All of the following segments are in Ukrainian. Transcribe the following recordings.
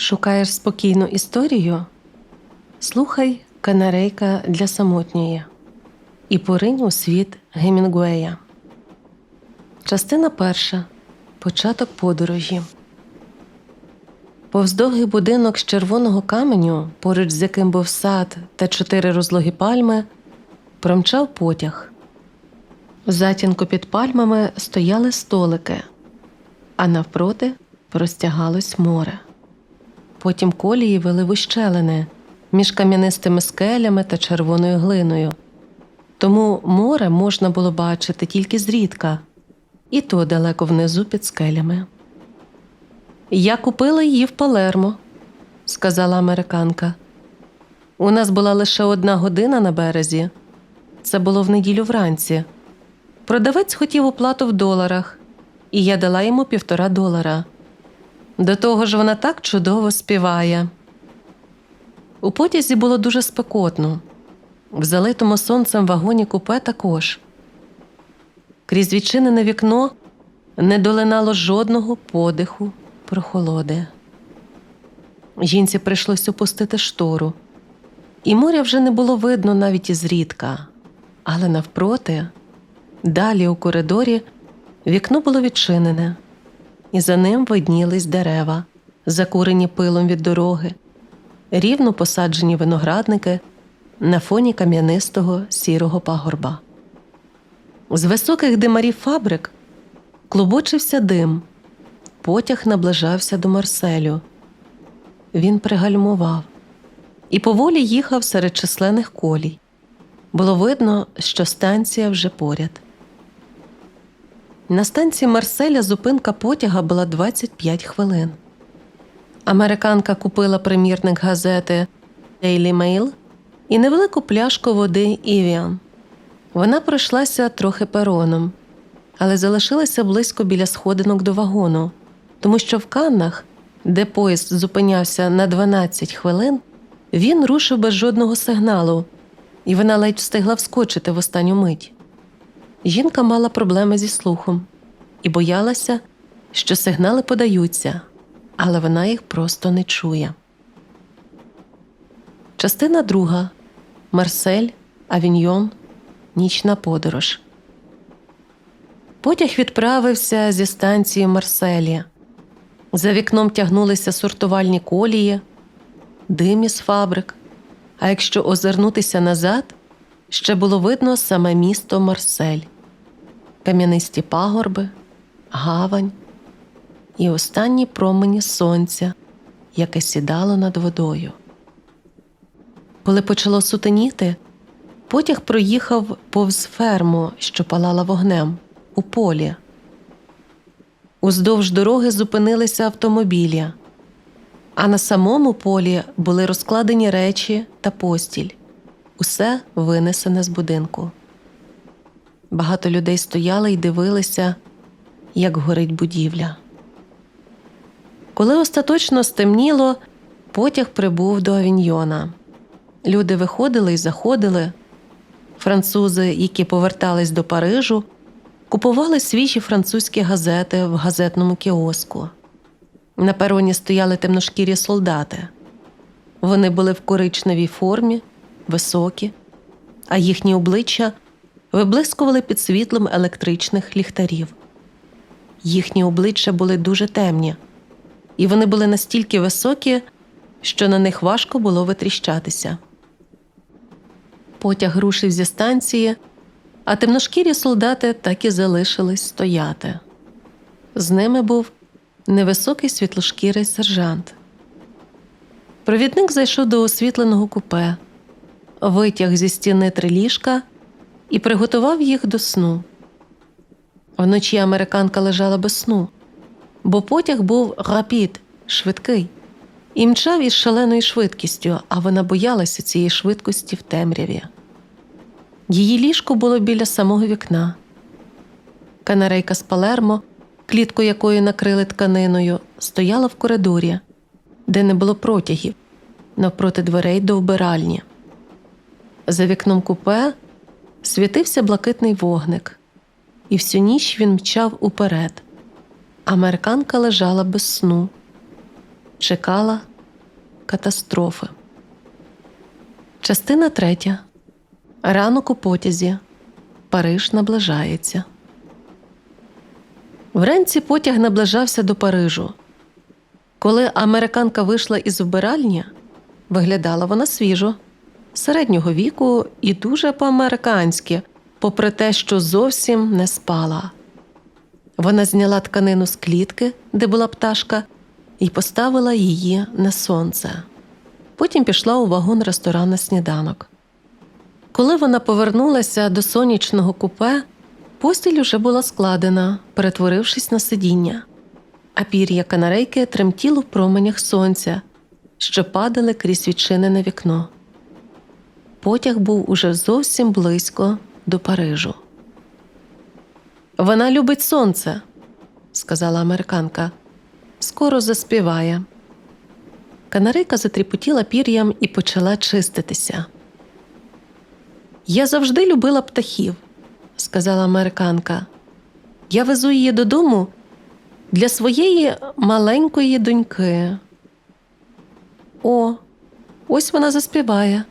Шукаєш спокійну історію? Слухай канарейка для самотньої і поринь у світ Гемінгуея. Частина перша. Початок подорожі. Повз довгий будинок з червоного каменю, поруч з яким був сад та чотири розлогі пальми, промчав потяг. В затінку під пальмами стояли столики, а навпроти простягалось море. Потім колії вели в ущелини між кам'янистими скелями та червоною глиною. Тому море можна було бачити тільки зрідка, і то далеко внизу під скелями. Я купила її в Палермо, сказала американка. У нас була лише одна година на березі. Це було в неділю вранці. Продавець хотів оплату в доларах, і я дала йому півтора долара. До того ж, вона так чудово співає. У потязі було дуже спекотно, в залитому сонцем вагоні купе також. Крізь відчинене вікно не долинало жодного подиху прохолоди. Жінці прийшлось опустити штору, і моря вже не було видно навіть ізрідка, але навпроти, далі у коридорі, вікно було відчинене, і за ним виднілись дерева, закурені пилом від дороги, рівно посаджені виноградники на фоні кам'янистого сірого пагорба. З високих димарів фабрик клубочився дим. Потяг наближався до Марселю. Він пригальмував і поволі їхав серед численних колій. Було видно, що станція вже поряд. На станції Марселя зупинка потяга була 25 хвилин. Американка купила примірник газети Daily Mail і невелику пляшку води Івіан. Вона пройшлася трохи пероном, але залишилася близько біля сходинок до вагону, тому що в Каннах, де поїзд зупинявся на 12 хвилин, він рушив без жодного сигналу, і вона ледь встигла вскочити в останню мить. Жінка мала проблеми зі слухом і боялася, що сигнали подаються, але вона їх просто не чує. Частина друга Марсель, Авіньйон, Нічна подорож. Потяг відправився зі станції Марселі. За вікном тягнулися сортувальні колії, дим із фабрик. А якщо озирнутися назад, ще було видно саме місто Марсель, кам'янисті пагорби, гавань і останні промені сонця, яке сідало над водою. Коли почало сутеніти, потяг проїхав повз ферму, що палала вогнем, у полі. Уздовж дороги зупинилися автомобілі, а на самому полі були розкладені речі та постіль, усе винесене з будинку. Багато людей стояли і дивилися, як горить будівля. Коли остаточно стемніло, потяг прибув до Авіньйона. Люди виходили і заходили. Французи, які повертались до Парижу, купували свіжі французькі газети в газетному кіоску. На пероні стояли темношкірі солдати. Вони були в коричневій формі, високі, а їхні обличчя виблискували під світлом електричних ліхтарів. Їхні обличчя були дуже темні, і вони були настільки високі, що на них важко було витріщатися. Потяг рушив зі станції, а темношкірі солдати так і залишились стояти. З ними був невисокий світлошкірий сержант. Провідник зайшов до освітленого купе, витяг зі стіни три ліжка і приготував їх до сну. Вночі американка лежала без сну, бо потяг був рапід, швидкий, і мчав із шаленою швидкістю, а вона боялася цієї швидкості в темряві. Її ліжко було біля самого вікна. Канарейка з Палермо, клітку якої накрили тканиною, стояла в коридорі, де не було протягів, навпроти дверей до вбиральні. За вікном купе світився блакитний вогник, і всю ніч він мчав уперед. Американка лежала без сну. чекала катастрофи. Частина третя. Ранок у потязі. Париж наближається. Вранці потяг наближався до Парижу. Коли американка вийшла із вбиральні, виглядала вона свіжо, середнього віку і дуже по-американськи, попри те, що зовсім не спала. Вона зняла тканину з клітки, де була пташка, і поставила її на сонце. Потім пішла у вагон ресторан на сніданок. Коли вона повернулася до сонячного купе, постіль уже була складена, перетворившись на сидіння, а пір'я канарейки тремтіло в променях сонця, що падали крізь відчинене вікно. Потяг був уже зовсім близько до Парижу. Вона любить сонце, сказала американка. Скоро заспіває. Канарейка затріпотіла пір'ям і почала чиститися. Я завжди любила птахів, сказала американка. Я везу її додому для своєї маленької доньки. О, ось вона заспіває.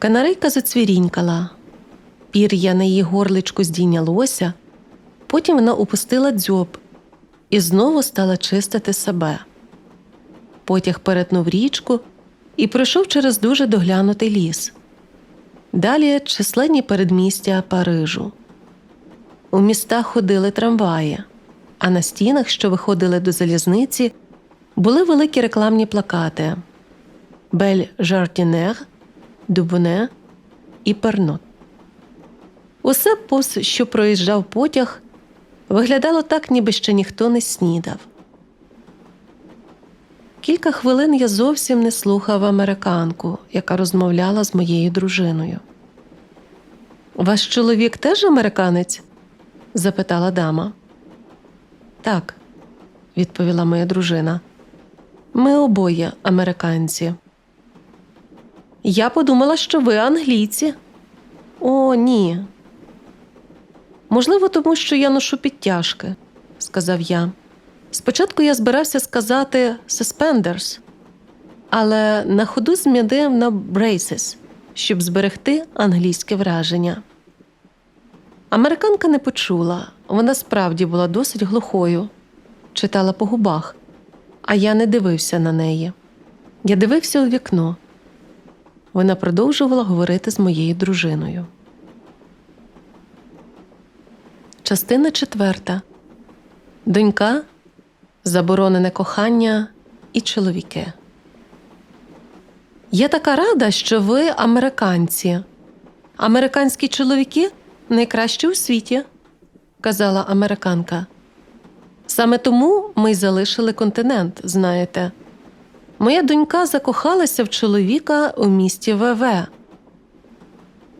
Канарейка зацвірінькала. Пір'я на її горличку здійнялося, потім вона опустила дзьоб і знову стала чистити себе. Потяг перетнув річку і пройшов через дуже доглянутий ліс. Далі численні передмістя Парижу. У містах ходили трамваї, а на стінах, що виходили до залізниці, були великі рекламні плакати Бель Жардінер, Дубоне і Пернот. Усе повз, що проїжджав потяг, виглядало так, ніби ще ніхто не снідав. Кілька хвилин я зовсім не слухав американку, яка розмовляла з моєю дружиною. Ваш чоловік теж американець? запитала дама. Так, відповіла моя дружина. Ми обоє американці. Я подумала, що ви англійці. О, ні. Можливо, тому що я ношу підтяжки, сказав я. Спочатку я збирався сказати suspenders, але на ходу змінив на braces, щоб зберегти англійське враження. Американка не почула, вона справді була досить глухою, читала по губах, а я не дивився на неї. Я дивився у вікно. Вона продовжувала говорити з моєю дружиною. Частина четверта. Донька, заборонене кохання і чоловіки. Я така рада, що ви американці. Американські чоловіки найкращі у світі, казала американка. Саме тому ми й залишили континент, знаєте. Моя донька закохалася в чоловіка у місті ВВ.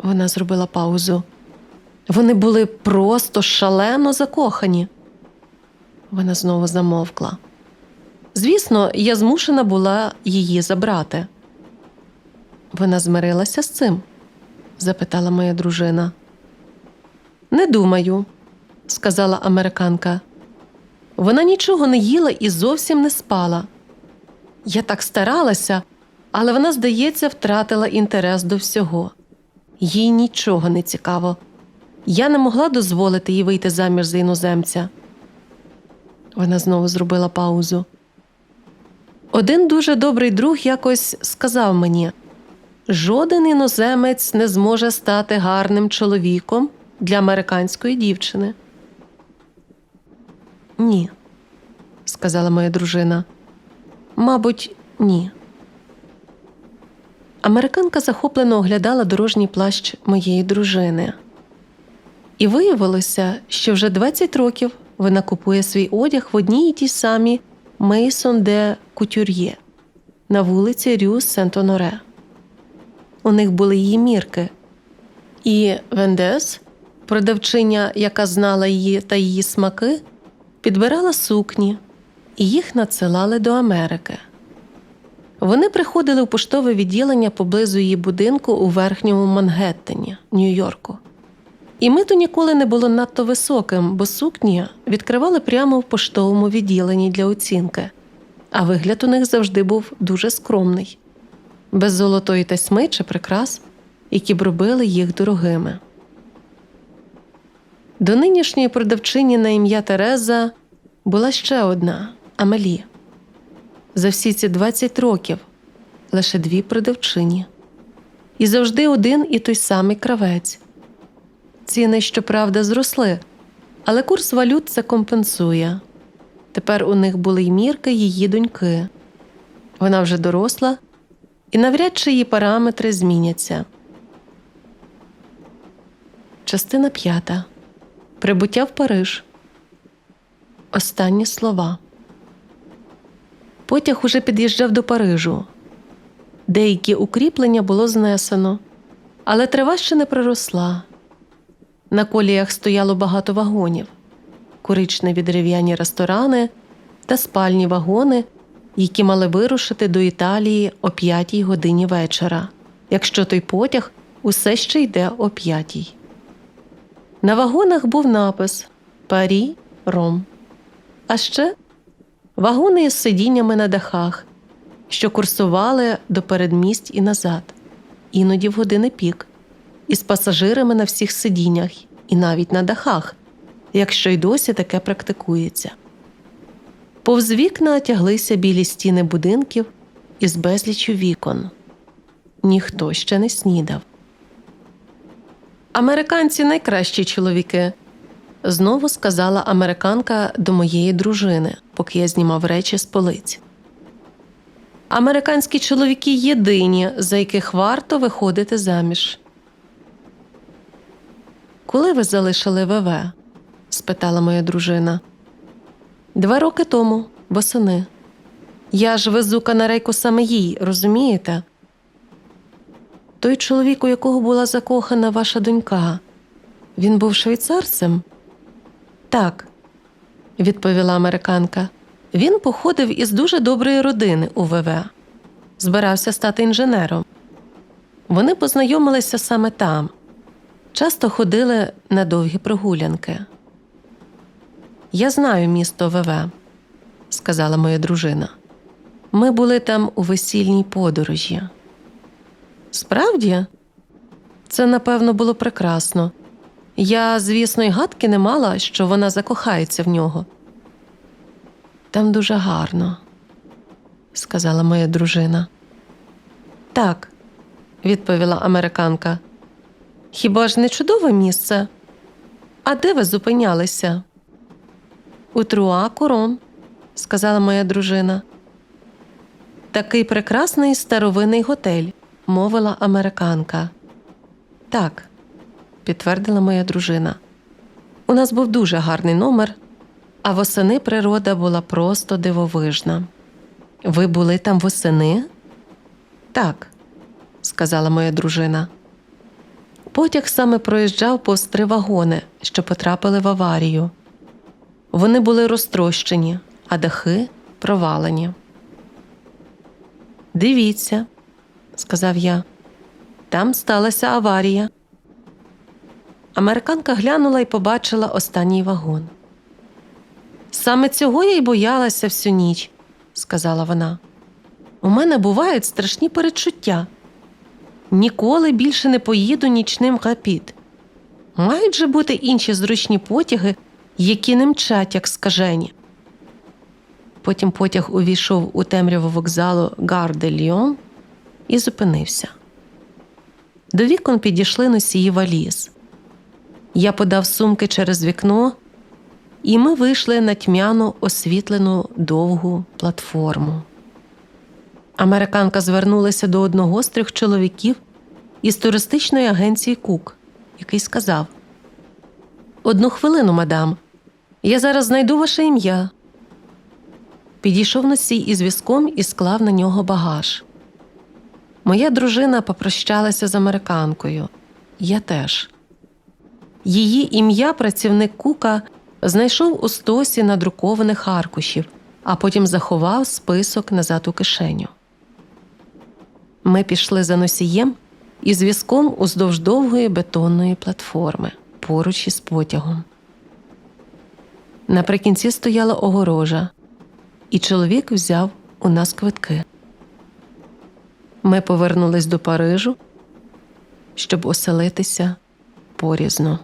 Вона зробила паузу. Вони були просто шалено закохані. Вона знову замовкла. Звісно, я змушена була її забрати. Вона змирилася з цим? запитала моя дружина. Не думаю, сказала американка. Вона нічого не їла і зовсім не спала. Я так старалася, але вона, здається, втратила інтерес до всього. Їй нічого не цікаво. Я не могла дозволити їй вийти заміж за іноземця. Вона знову зробила паузу. Один дуже добрий друг якось сказав мені: жоден іноземець не зможе стати гарним чоловіком для американської дівчини. Ні, сказала моя дружина. Мабуть, ні. Американка захоплено оглядала дорожній плащ моєї дружини. І виявилося, що вже 20 років вона купує свій одяг в одній і тій самій Мейсон де Кутюр'є на вулиці Рю Сент-Оноре. У них були її мірки. І Вендес, продавчиня, яка знала її та її смаки, підбирала сукні, і їх надсилали до Америки. Вони приходили у поштове відділення поблизу її будинку у верхньому Мангеттені, Нью-Йорку. І мито ніколи не було надто високим, бо сукні відкривали прямо в поштовому відділенні для оцінки. а вигляд у них завжди був дуже скромний, без золотої тасьми чи прикрас, які б робили їх дорогими. До нинішньої продавчині на ім'я Тереза була ще одна Амелі. За всі ці 20 років лише дві продавчині. І завжди один і той самий кравець. Ціни, щоправда, зросли, але курс валют це компенсує. Тепер у них були й мірки її доньки. Вона вже доросла, і навряд чи її параметри зміняться. Частина п'ята. Прибуття в Париж. Останні слова. Потяг уже під'їжджав до Парижу. Деякі укріплення було знесено, але трава ще не приросла. На коліях стояло багато вагонів, коричневі дерев'яні ресторани та спальні вагони, які мали вирушити до Італії о п'ятій годині вечора, якщо той потяг усе ще йде о п'ятій. На вагонах був напис Парі Ром. А ще вагони із сидіннями на дахах, що курсували до передмість і назад, іноді в години пік, із пасажирами на всіх сидіннях і навіть на дахах, якщо й досі таке практикується. Повз вікна тяглися білі стіни будинків із безлічю вікон. Ніхто ще не снідав. Американці найкращі чоловіки, знову сказала американка до моєї дружини, поки я знімав речі з полиць. Американські чоловіки єдині, за яких варто виходити заміж. Коли ви залишили ВВ? спитала моя дружина. Два роки тому, восени. Я ж везу канарейку саме їй, розумієте? Той чоловік, у якого була закохана ваша донька, він був швейцарцем? Так, відповіла американка. Він походив із дуже доброї родини у ВВ, збирався стати інженером. Вони познайомилися саме там, часто ходили на довгі прогулянки. Я знаю місто ВВ, сказала моя дружина. Ми були там у весільній подорожі. Справді, це напевно було прекрасно. Я, звісно, й гадки не мала, що вона закохається в нього. Там дуже гарно, сказала моя дружина. Так, відповіла американка. Хіба ж не чудове місце? А де ви зупинялися? У Труа Корон, сказала моя дружина. Такий прекрасний старовинний готель, мовила американка. Так, підтвердила моя дружина. У нас був дуже гарний номер, а восени природа була просто дивовижна. Ви були там восени? Так, сказала моя дружина. Потяг саме проїжджав повз три вагони, що потрапили в аварію. Вони були розтрощені, а дахи провалені. Дивіться, сказав я, там сталася аварія. Американка глянула і побачила останній вагон. Саме цього я й боялася всю ніч, сказала вона. У мене бувають страшні перечуття. Ніколи більше не поїду нічним рапід. Мають же бути інші зручні потяги, які не мчать, як скажені. Потім потяг увійшов у темряву вокзалу Гар де Ліон і зупинився. До вікон підійшли носії валіз. Я подав сумки через вікно, і ми вийшли на тьмяну освітлену довгу платформу. Американка звернулася до одного з трьох чоловіків із туристичної агенції Кук, який сказав: Одну хвилину, мадам, я зараз знайду ваше ім'я. Підійшов носій із візком і склав на нього багаж. Моя дружина попрощалася з американкою. Я теж. Її ім'я працівник Кука знайшов у стосі надрукованих аркушів, а потім заховав список назад у кишеню. Ми пішли за носієм і зв'язком уздовж довгої бетонної платформи поруч із потягом. Наприкінці стояла огорожа, і чоловік взяв у нас квитки. Ми повернулись до Парижу, щоб оселитися порізно.